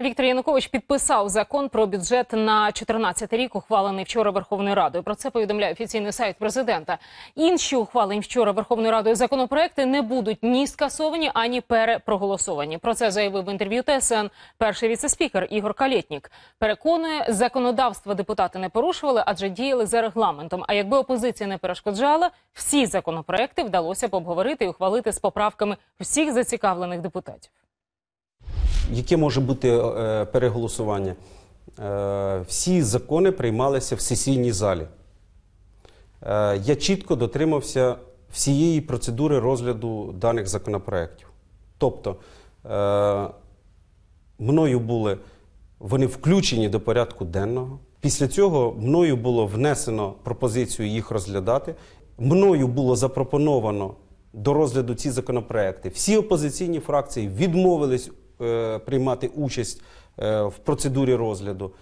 Віктор Янукович підписав закон про бюджет на 2014 рік, ухвалений вчора Верховною Радою. Про це повідомляє офіційний сайт президента. Інші ухвалені вчора Верховною Радою законопроекти не будуть ні скасовані, ані перепроголосовані. Про це заявив в інтерв'ю ТСН перший віцеспікер Ігор Калєтнік. Переконує, законодавство депутати не порушували, адже діяли за регламентом. А якби опозиція не перешкоджала, всі законопроекти вдалося б обговорити і ухвалити з поправками всіх зацікавлених депутатів. Яке може бути е, переголосування? Е, всі закони приймалися в сесійній залі. Е, я чітко дотримався всієї процедури розгляду даних законопроєктів. Тобто, мною були вони включені до порядку денного. Після цього мною було внесено пропозицію їх розглядати. Мною було запропоновано до розгляду ці законопроекти. Всі опозиційні фракції відмовились приймати участь е, в процедурі розгляду.